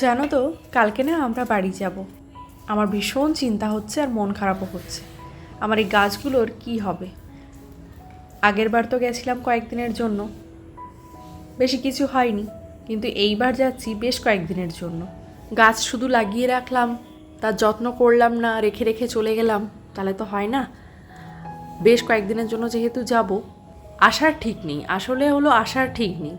জানো তো, কালকে না আমরা বাড়ি যাব। আমার ভীষণ চিন্তা হচ্ছে আর মন খারাপও হচ্ছে। আমার এই গাছগুলোর কি হবে? আগের বার তো গেছিলাম কয়েকদিনের জন্য। বেশি কিছু হয়নি, কিন্তু এইবার যাচ্ছি বেশ কয়েকদিনের জন্য। গাছ শুধু লাগিয়ে রাখলাম তার যত্ন করলাম না, রেখে রেখে চলে গেলাম, তাহলে তো হয় না। বেশ কয়েকদিনের জন্য যেহেতু যাব, আসার ঠিক নেই, আসলে হলো আসার ঠিক নেই।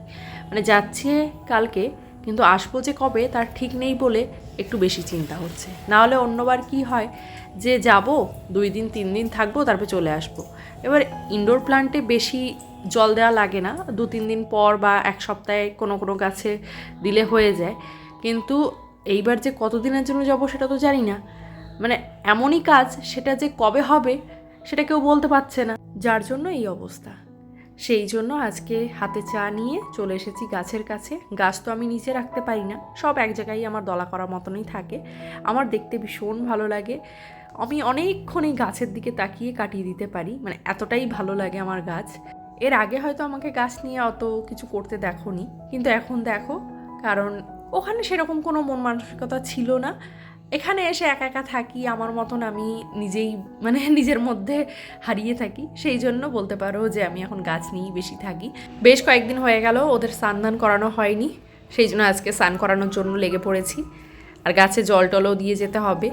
মানে যাচ্ছে কালকে কিন্তু আসব যে কবে তার ঠিক নেই বলে একটু বেশি চিন্তা হচ্ছে। না হলে অন্যবার কি হয় যে যাব, দুই দিন, তিন দিন থাকব, তারপর চলে আসব। এবার ইনডোর প্লান্টে বেশি জল দেওয়া লাগে না। দু, তিন দিন পর বা এক সপ্তাহে কোনো কোনো গাছে দিলে হয়ে যায়। কিন্তু এইবার যে কতদিনের জন্য যাব সেটা তো জানি না। মানে এমনই কাজ, সেটা যে কবে হবে সেটা কেউ বলতে পারছে না। যার জন্য এই অবস্থা। সেই জন্য আজকে হাতে চা নিয়ে চলে এসেছি গাছের কাছে। গাছ তো আমি নিচে রাখতে পারি না। সব এক জায়গায় আমার দলা করার মতনই থাকে। আমার দেখতে ভীষণ ভালো লাগে। আমি অনেকক্ষণ এই গাছের দিকে তাকিয়ে কাটিয়ে দিতে পারি। মানে এতটাই ভালো লাগে আমার গাছ। এর আগে হয়তো আমাকে গাছ নিয়ে অত কিছু করতে দেখোনি। কিন্তু এখন দেখো, কারণ ওখানে সেরকম কোনো মন মানসিকতা ছিল না। এখানে এসে একা একা থাকি, আমার মতন আমি নিজেই মানে নিজের মধ্যে হারিয়ে থাকি। সেই জন্য বলতে পারো যে আমি এখন গাছ নিয়েই বেশি থাকি। বেশ কয়েকদিন হয়ে গেল, ওদের স্নান করানো হয়নি। সেই জন্য আজকে স্নান করানোর জন্য লেগে পড়েছি। আর গাছে জল টলও দিয়ে যেতে হবে।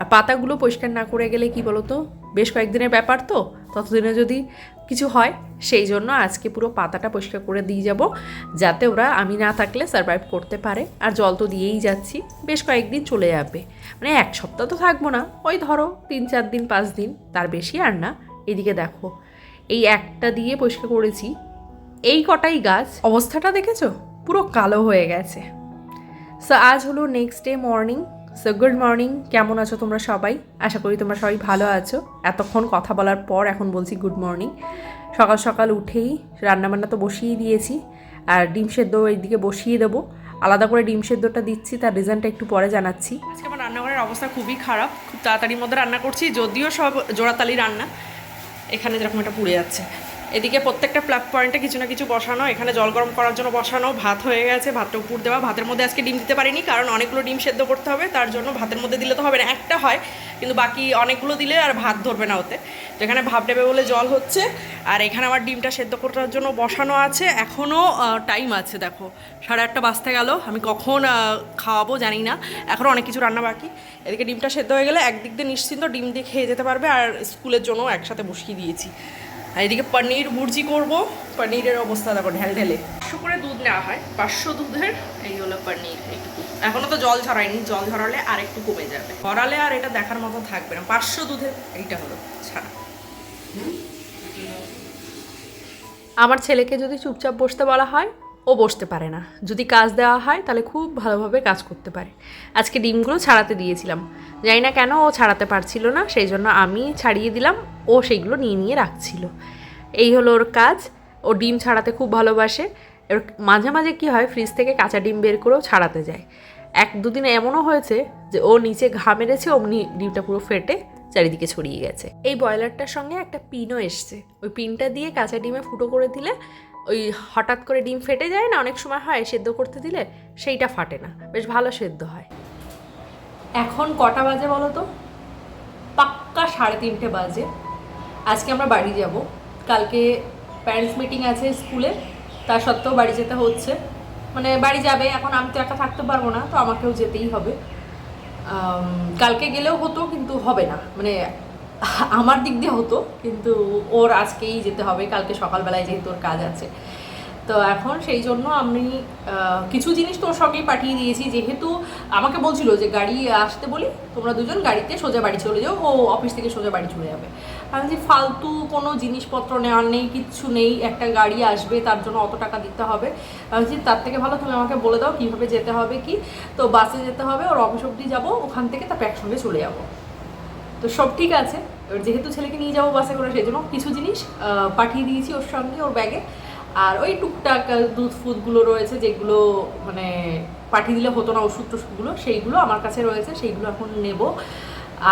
আর পাতাগুলো পরিষ্কার না করে গেলে কি বলো তো বেশ কয়েকদিনের ব্যাপার তো, ততদিনে যদি কিছু হয়, সেই জন্য আজকে পুরো পাতাটা পরিষ্কার করে দিয়ে যাব, যাতে ওরা আমি না থাকলে সার্ভাইভ করতে পারে। আর জল তো দিয়েই যাচ্ছি, বেশ কয়েকদিন চলে যাবে। মানে এক সপ্তাহ তো থাকব না, ওই ধরো তিন চার দিন, পাঁচ দিন, তার বেশি আর না। এদিকে দেখো, এই একটা দিয়ে পরিষ্কার করেছি, এই কটাই গাছ, অবস্থাটা দেখেছ? পুরো কালো হয়ে গেছে। সো আজ হলো next day morning so good morning কেমন আছো তোমরা সবাই? আশা করি তোমরা সবাই ভালো আছো। এতক্ষণ কথা বলার পর এখন বলছি গুড মর্নিং সকাল সকাল উঠেই রান্নাবান্না তো বসিয়ে দিয়েছি, আর ডিম সেদ্ধ এইদিকে বসিয়ে দেবো। আলাদা করে ডিম সেদ্ধটা দিচ্ছি, তার রিজনটা একটু পরে জানাচ্ছি। আজকে আমার রান্নাঘরের অবস্থা খুবই খারাপ, খুব তাড়াতাড়ির মধ্যে রান্না করছি, যদিও সব জোড়াতালি রান্না। এখানে যেরকম একটা পুড়ে যাচ্ছে। এদিকে প্রত্যেকটা প্লাগ পয়েন্টে কিছু না কিছু বসানো, এখানে জল গরম করার জন্য বসানো, ভাত হয়ে গেছে, ভাতটা উপর দেওয়া, ভাতের মধ্যে আজকে ডিম দিতে পারিনি কারণ অনেকগুলো ডিম সেদ্ধ করতে হবে, তার জন্য ভাতের মধ্যে দিলে তো হবে না, একটা হয়, কিন্তু বাকি অনেকগুলো দিলে আর ভাত ধরবে না ওতে। তো এখানে ভাব দেবে বলে জল হচ্ছে, আর এখানে আমার ডিমটা সেদ্ধ করার জন্য বসানো আছে এখনও টাইম আছে, দেখো, সাড়ে আটটা বাজতে গেল, আমি কখন খাওয়াবো জানি না এখনও অনেক কিছু রান্না বাকি। এদিকে ডিমটা সেদ্ধ হয়ে গেলে একদিক দিয়ে নিশ্চিন্ত ডিম দিয়ে খেয়ে যেতে পারবে, আর স্কুলের জন্য একসাথে বসিয়ে দিয়েছি। আর এদিকে পনির ভুর্জি করব। পনিরের অবস্থা দেখো ঢেল ঢেলে। পাঁচশো করে দুধ নেওয়া হয় পাঁচশো দুধের এই হলো পনির এইটুকু এখনও তো জল ঝরায়নি জল ঝরালে আর একটু কমে যাবে। ভরালে আর এটা দেখার মতো থাকবে না পাঁচশো দুধের এইটা হলো ছাড়া। আমার ছেলেকে যদি চুপচাপ বসতে বলা হয় ও বসতে পারে না। যদি কাজ দেওয়া হয় তাহলে খুব ভালোভাবে কাজ করতে পারে। আজকে ডিমগুলো ছাড়াতে দিয়েছিলাম। জানি না কেন ও ছাড়াতে পারছিল না সেই জন্য আমি ছাড়িয়ে দিলাম। ও সেইগুলো নিয়ে নিয়ে রাখছিল। এই হলো ওর কাজ। ও ডিম ছাড়াতে খুব ভালোবাসে। এবার মাঝে মাঝে কী হয় ফ্রিজ থেকে কাঁচা ডিম বের করেও ছাড়াতে যায়। এক দুদিন এমনও হয়েছে যে ও নিচে ঘা মেরেছে, অমনি ডিমটা পুরো ফেটে চারিদিকে ছড়িয়ে গেছে। এই ব্রয়লারটার সঙ্গে একটা পিনও এসছে। ওই পিনটা দিয়ে কাঁচা ডিমে ফুটো করে দিলে, ওই হঠাৎ করে ডিম ফেটে যায় না, অনেক সময় হয় সেদ্ধ করতে দিলে, সেইটা ফাটে না। বেশ ভালো সেদ্ধ হয়। এখন কটা বাজে বলো তো? পাক্কা সাড়ে তিনটে বাজে। আজকে আমরা বাড়ি যাব। কালকে প্যারেন্টস মিটিং আছে স্কুলে, তা সত্ত্বেও বাড়ি যেতে হচ্ছে। মানে বাড়ি যাবে, এখন আমি তো একা থাকতে পারব না, তো আমাকেও যেতেই হবে। কালকে গেলেও হতো, কিন্তু হবে না। মানে আমার দিক দিয়ে হতো, কিন্তু ওর আজকেই যেতে হবে, কালকে সকালবেলায় যেহেতু ওর কাজ আছে। তো এখন সেই জন্য আমি কিছু জিনিস তোর সঙ্গেই পাঠিয়ে দিয়েছি। যেহেতু আমাকে বলছিল যে গাড়ি আসতে বলি, তোমরা দুজন গাড়িতে সোজা বাড়ি চলে যাও, ও অফিস থেকে সোজা বাড়ি চলে যাবে। আমি যে ফালতু কোনো জিনিসপত্র নেওয়ার নেই, কিচ্ছু নেই, একটা গাড়ি আসবে, তার জন্য অত টাকা দিতে হবে। আমি বলছি, তার থেকে ভালো তুমি আমাকে বলে দাও কীভাবে যেতে হবে, কি? তো বাসে যেতে হবে, ওর অফিস অব্দি যাব, ওখান থেকে তারপর একসঙ্গে চলে যাব। তো সব ঠিক আছে। যেহেতু ছেলেকে নিয়ে যাব বাসে করে, সেই জন্য কিছু জিনিস পাঠিয়ে দিয়েছি ওর সঙ্গে, ওর ব্যাগে। আর ওই টুকটাক দুধ ফুদগুলো রয়েছে যেগুলো মানে পাঠিয়ে দিলে হতো না ওষুধ টষুধগুলো, সেইগুলো আমার কাছে রয়েছে, সেইগুলো এখন নেব।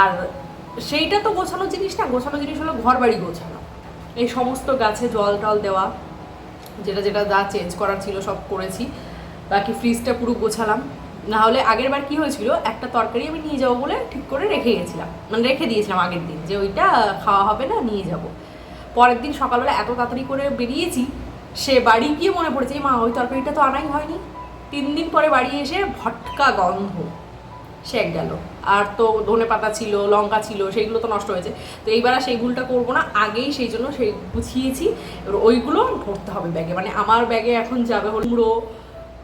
আর সেইটা তো গোছানো জিনিস না, গোছানো জিনিস হলো ঘর বাড়ি গোছানো। এই সমস্ত গাছে জল টল দেওয়া, যেটা যেটা যা চেঞ্জ করার ছিল সব করেছি। বাকি ফ্রিজটা পুরো গোছালাম। না হলে আগের বার কি হয়েছিল, একটা তরকারি আমি নিয়ে যাব বলে ঠিক করে রেখে গেছিলাম। মানে রেখে দিয়েছিলাম আগের দিন যে ওইটা খাওয়া হবে না, নিয়ে যাব। পরের দিন সকালবেলা এত তাড়াতাড়ি করে বেরিয়েছি সে বাড়ি গিয়ে মনে পড়েছে, "এই মা, ওই তরকারিটা তো আনাই হয়নি। তিন দিন পরে বাড়ি এসে ভটকা গন্ধ সে গেল। আর তো ধনে পাতা ছিল, লঙ্কা ছিল, সেইগুলো তো নষ্ট হয়েছে। তো এইবার আর সেই ভুলটা করব না, আগেই সেই জন্য সেই গুছিয়েছি। এবার ওইগুলো ধরতে হবে ব্যাগে। মানে আমার ব্যাগে এখন যাবে হলো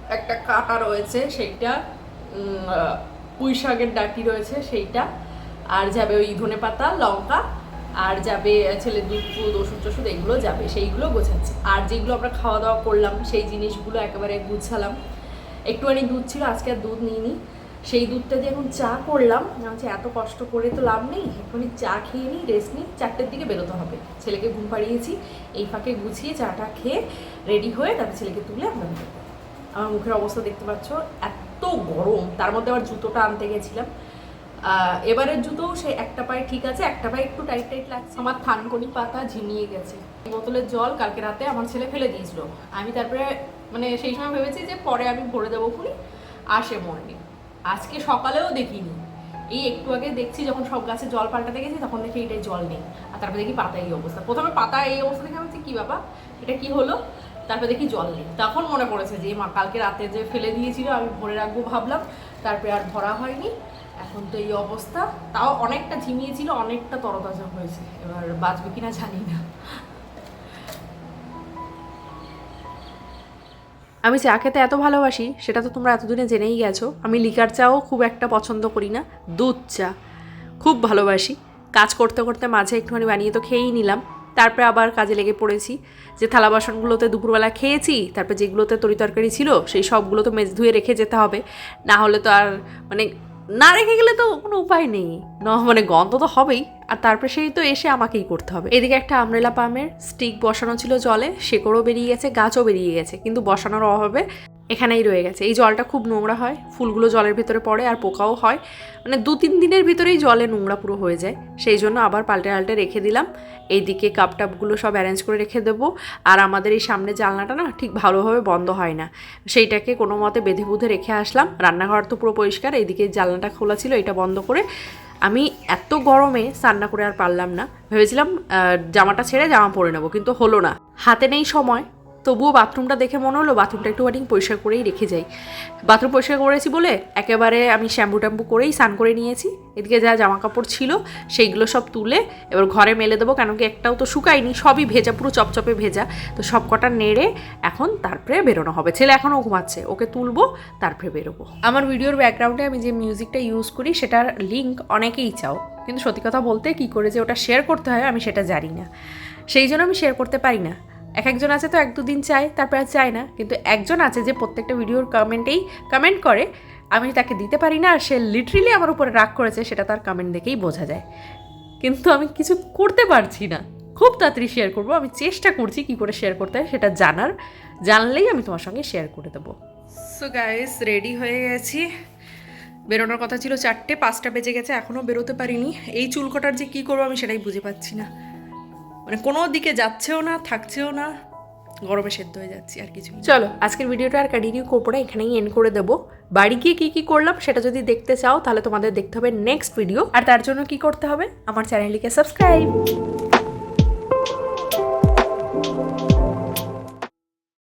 একটা কাটা রয়েছে, সেইটা পুঁই শাকের ডাটি রয়েছে, সেইটা। আর যাবে ওই ধনে পাতা, লঙ্কা আর যাবে, ছেলে দুধ ফুদ ওষুধ টষুধ, এগুলো যাবে, সেইগুলো গোছাচ্ছি। আর যেগুলো আমরা খাওয়া দাওয়া করলাম, সেই জিনিসগুলো একেবারে গুছালাম। একটুখানি দুধ ছিল, আজকে আর দুধ নিইনি। সেই দুধটা দিয়ে এখন চা করলাম। বলছি এত কষ্ট করে তো লাভ নেই এখনই চা খেয়ে নিই রেস্ট নিই, চারটের দিকে বেরোতে হবে। ছেলেকে ঘুম পাড়িয়েছি, এই ফাঁকে গুছিয়ে চাটা খেয়ে রেডি হয়ে তারপর ছেলেকে তুলে আমরা আমার মুখের অবস্থা দেখতে পাচ্ছ, এত গরম, তার মধ্যে আবার জুতোটা আনতে গেছিলাম। এবারের জুতো সে একটা পায়ে ঠিক আছে, একটা পায়ে একটু টাইট টাইট লাগছে। আমার থানকনি পাতা ঝিমিয়ে গেছে। বোতলের জল কালকে রাতে আমার ছেলে ফেলে দিয়েছিল। আমি তারপরে মানে সেই সময় ভেবেছি যে পরে আমি ভরে দেবো খুনি আসে মরেনি। আজকে সকালেও দেখিনি। এই একটু আগে দেখছি যখন সব গাছে জল পাল্টাতে গেছি, তখন দেখি এটাই জল নেই। আর তারপরে দেখি পাতা এই অবস্থা। প্রথমে পাতা এই অবস্থা দেখে আমি কি বাবা এটা কি হলো? তারপরে দেখি জল নেই। তখন মনে পড়েছে যে মা, কালকে রাতে যে ফেলে দিয়েছিল, আমি ভরে রাখব ভাবলাম। তারপরে আর ভরা হয়নি। এখন তো এই অবস্থা। তাও অনেকটা ঝিমিয়েছিল, অনেকটা তরতাজা হয়েছে। এবার বাঁচবে কিনা জানি না। আমি চা খেতে এত ভালোবাসি, সেটা তো তোমরা এতদিনে জেনেই গেছো। আমি লিকার চাও খুব একটা পছন্দ করি না, দুধ চা খুব ভালোবাসি। কাজ করতে করতে মাঝে একটুখানি বানিয়ে তো খেয়েই নিলাম। তারপরে আবার কাজে লেগে পড়েছি। যে থালা বাসনগুলোতে দুপুরবেলা খেয়েছি, তারপরে যেগুলোতে তরিতরকারি ছিল, সেই সবগুলো তো মেজ ধুয়ে রেখে যেতে হবে। না হলে তো আর মানে না রেখে গেলে তো কোনো উপায় নেই। না মানে গন্ধ তো হবেই। আর তারপরে সেই তো এসে আমাকেই করতে হবে। এদিকে একটা আমরেলা পামের স্টিক বসানো ছিল জলে, শেকড়ও বেরিয়ে গেছে, গাছও বেরিয়ে গেছে, কিন্তু বসানোর অভাবে এখানেই রয়ে গেছে। এই জলটা খুব নোংরা হয়, ফুলগুলো জলের ভিতরে পড়ে আর পোকাও হয়। মানে দু তিন দিনের ভিতরেই জলে নোংরা পুরো হয়ে যায়। সেই জন্য আবার পাল্টে পাল্টে রেখে দিলাম। এইদিকে কাপ টাপগুলো সব অ্যারেঞ্জ করে রেখে দেবো। আর আমাদের এই সামনে জানলাটা না ঠিক ভালোভাবে বন্ধ হয় না। সেইটাকে কোনো মতে বেঁধে বুধে রেখে আসলাম। রান্নাঘর তো পুরো পরিষ্কার, এইদিকে জানলাটা খোলা ছিল, এটা বন্ধ করে আমি এত গরমে সান্না করে আর পারলাম না। ভেবেছিলাম জামাটা ছেড়ে জামা পরে নেব, কিন্তু হলো না। হাতে নেই সময়। তবুও বাথরুমটা দেখে মনে হলো বাথরুমটা একটুখানি পরিষ্কার করেই রেখে যাই। বাথরুম পরিষ্কার করেছি বলে একেবারে আমি শ্যাম্পু ট্যাম্পু করেই স্নান করে নিয়েছি। এদিকে যা জামা কাপড় ছিল সেইগুলো সব তুলে এবার ঘরে মেলে দেবো, কেন কি একটাও তো শুকায়নি, সবই ভেজা, পুরো চপচপে ভেজা। তো সব কটা নেড়ে এখন তারপরে বেরোনো হবে। ছেলে এখনও ঘুমাচ্ছে, ওকে তুলবো, তারপরে বেরোবো। আমার ভিডিওর ব্যাকগ্রাউন্ডে আমি যে মিউজিকটা ইউজ করি সেটার লিঙ্ক অনেকেই চাও। কিন্তু সত্যি কথা বলতে কী করে যে ওটা শেয়ার করতে হয় আমি সেটা জানি না। সেই জন্য আমি শেয়ার করতে পারি না। এক একজন আছে তো এক দুদিন চায়, তারপর আর চায় না। কিন্তু একজন আছে যে প্রত্যেকটা ভিডিওর কমেন্টেই কমেন্ট করে, আমি তাকে দিতে পারি না, আর সে লিটারেলি আমার উপরে রাগ করেছে, সেটা তার কমেন্ট দেখেই বোঝা যায়। কিন্তু আমি কিছু করতে পারছি না। খুব তাড়াতাড়ি শেয়ার করব, আমি চেষ্টা করছি কি করে শেয়ার করতে হয়, সেটা জানার, জানলেই আমি তোমার সঙ্গে শেয়ার করে দেবো। সো গাইস রেডি হয়ে গেছি। বেরোনোর কথা ছিল চারটে, পাঁচটা বেজে গেছে এখনও বেরোতে পারিনি। এই চুল কাটার যে কী করব আমি সেটাই বুঝে পাচ্ছি না। মানে কোনো দিকে যাচ্ছেও না, থাকছেও না, গরমে সেদ্ধ হয়ে যাচ্ছি, আর কিছু চলো, আজকের ভিডিওটা আর কন্টিনিউ করব না, এখানেই এন্ড করে দেবো। বাড়ি গিয়ে কী কী করলাম সেটা যদি দেখতে চাও, তাহলে তোমাদের দেখতে হবে নেক্সট ভিডিও আর তার জন্য কি করতে হবে? আমার চ্যানেলটিকে সাবস্ক্রাইব